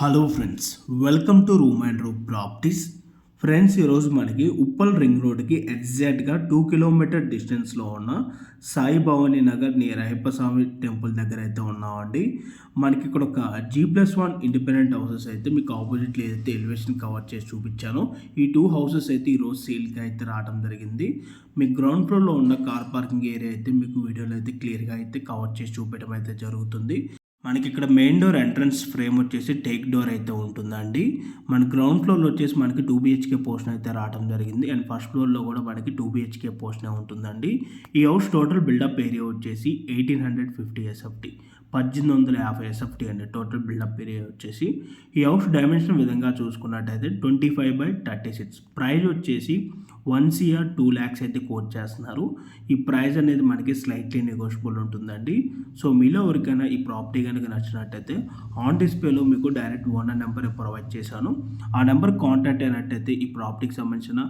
Hello friends welcome to room and room properties friends ఈరోజు మనకి Uppal ring రోడ్కి ఎగ్జాక్ట్గా టూ కిలోమీటర్ డిస్టెన్స్లో ఉన్న సాయి భవానీ నగర్ నియర్ అయ్యప్ప స్వామి టెంపుల్ దగ్గర అయితే ఉన్నామండి. మనకి ఇక్కడ ఒక G plus one independent houses అయితే మీకు ఆపోజిట్లో ఏదైతే ఎలివేషన్ కవర్ చేసి చూపించానో ఈ టూ హౌసెస్ అయితే ఈరోజు సేల్కి అయితే రావడం జరిగింది. మీకు గ్రౌండ్ ఫ్లోర్లో ఉన్న కార్ పార్కింగ్ ఏరియా అయితే మీకు వీడియోలో అయితే క్లియర్గా అయితే కవర్ చేసి చూపించడం అయితే జరుగుతుంది. మనకి ఇక్కడ మెయిన్ డోర్ ఎంట్రన్స్ ఫ్రేమ్ వచ్చేసి టేక్ డోర్ అయితే ఉంటుందండి. మన గ్రౌండ్ ఫ్లోర్లో వచ్చేసి మనకి టూ బిహెచ్కే పోర్షన్ అయితే రావడం జరిగింది. అండ్ ఫస్ట్ ఫ్లోర్లో కూడా మనకి టూ బిహెచ్కే పోర్షన్ ఉంటుందండి. ఈ హౌస్ టోటల్ బిల్డప్ ఏరియా వచ్చేసి ఎయిటీన్ హండ్రెడ్ ఫిఫ్టీ ఎస్ఎఫ్టీ పద్దెనిమిది వందల యాభై ఎస్ఎఫ్టీ అండి. టోటల్ బిల్డప్ పీరియడ్ వచ్చేసి ఈ హౌస్ డైమెన్షన్ విధంగా చూసుకున్నట్టయితే twenty five by thirty six price వచ్చేసి వన్ సిఆర్ టూ ల్యాక్స్ అయితే కోట్ చేస్తున్నారు. ఈ ప్రైస్ అనేది మనకి స్లైట్లీ నెగోషియబుల్ ఉంటుందండి. సో మీలో ఎవరికైనా ఈ ప్రాపర్టీ కనుక నచ్చినట్టయితే ఆన్ డిస్ప్లేలో మీకు డైరెక్ట్ ఓనర్ నెంబర్ ప్రొవైడ్ చేశాను. ఆ నెంబర్ కాంటాక్ట్ అయినట్టయితే ఈ ప్రాపర్టీకి సంబంధించిన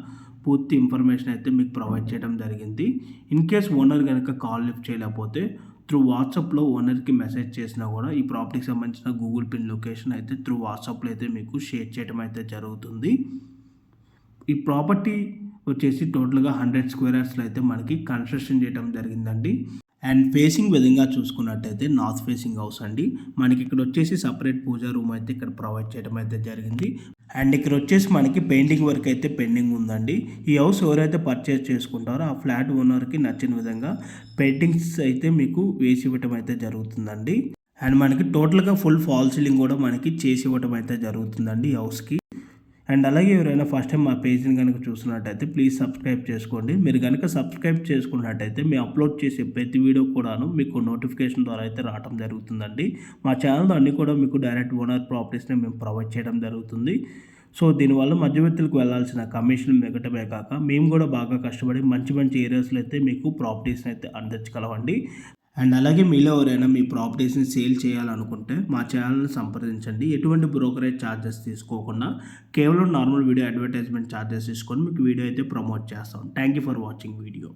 పూర్తి ఇన్ఫర్మేషన్ అయితే మీకు ప్రొవైడ్ చేయడం జరిగింది. ఇన్ కేస్ ఓనర్ కనుక కాల్ లిఫ్ట్ చేయలేకపోతే త్రూ వాట్సాప్లో ఓనర్కి మెసేజ్ చేసినా కూడా ఈ ప్రాపర్టీకి సంబంధించిన గూగుల్ పిన్ లొకేషన్ అయితే త్రూ వాట్సాప్లో అయితే మీకు షేర్ చేయడం అయితే జరుగుతుంది. ఈ ప్రాపర్టీ వచ్చేసి టోటల్గా హండ్రెడ్ స్క్వేర్ యార్డ్స్లో అయితే మనకి కన్స్ట్రక్షన్ చేయడం జరిగిందండి. అండ్ ఫేసింగ్ విధంగా చూసుకున్నట్టయితే నార్త్ ఫేసింగ్ హౌస్ అండి. మనకి ఇక్కడ వచ్చేసి సపరేట్ పూజా రూమ్ అయితే ఇక్కడ ప్రొవైడ్ చేయడం అయితే జరిగింది. అండ్ ఇక్కడ వచ్చేసి మనకి పెయింటింగ్ వర్క్ అయితే పెండింగ్ ఉందండి. ఈ హౌస్ ఎవరైతే పర్చేస్ చేసుకుంటారో ఆ ఫ్లాట్ ఓనర్కి నచ్చిన విధంగా పెయింటింగ్స్ అయితే మీకు వేసి ఇవ్వటం అయితే జరుగుతుందండి. అండ్ మనకి టోటల్గా ఫుల్ ఫాల్ సీలింగ్ కూడా మనకి చేసి ఇవ్వటం అయితే జరుగుతుందండి ఈ హౌస్కి. అండ్ అలాగే ఎవరైనా ఫస్ట్ టైం మా పేజ్ని కనుక చూసినట్టయితే ప్లీజ్ సబ్స్క్రైబ్ చేసుకోండి. మీరు కనుక సబ్స్క్రైబ్ చేసుకున్నట్టయితే మేము అప్లోడ్ చేసే ప్రతి వీడియో కూడాను మీకు నోటిఫికేషన్ ద్వారా అయితే రావడం జరుగుతుందండి. మా ఛానల్లో అన్నీ కూడా మీకు డైరెక్ట్ ఓనర్ ప్రాపర్టీస్ని మేము ప్రొవైడ్ చేయడం జరుగుతుంది. సో దీనివల్ల మధ్యవర్తులకు వెళ్ళాల్సిన కమిషన్ మిగటమే కాక మేము కూడా బాగా కష్టపడి మంచి మంచి ఏరియాస్లో అయితే మీకు ప్రాపర్టీస్ని అయితే అందించగలవండి అండ్ అలాగే మీలో ఎవరైనా మీ ప్రాపర్టీస్ని సేల్ చేయాలనుకుంటే మా ఛానల్ని సంప్రదించండి. ఎటువంటి బ్రోకరేజ్ ఛార్జెస్ తీసుకోకుండా కేవలం నార్మల్ వీడియో అడ్వర్టైజ్మెంట్ ఛార్జెస్ తీసుకొని మీకు వీడియో అయితే ప్రమోట్ చేస్తాం. Thank you for watching video.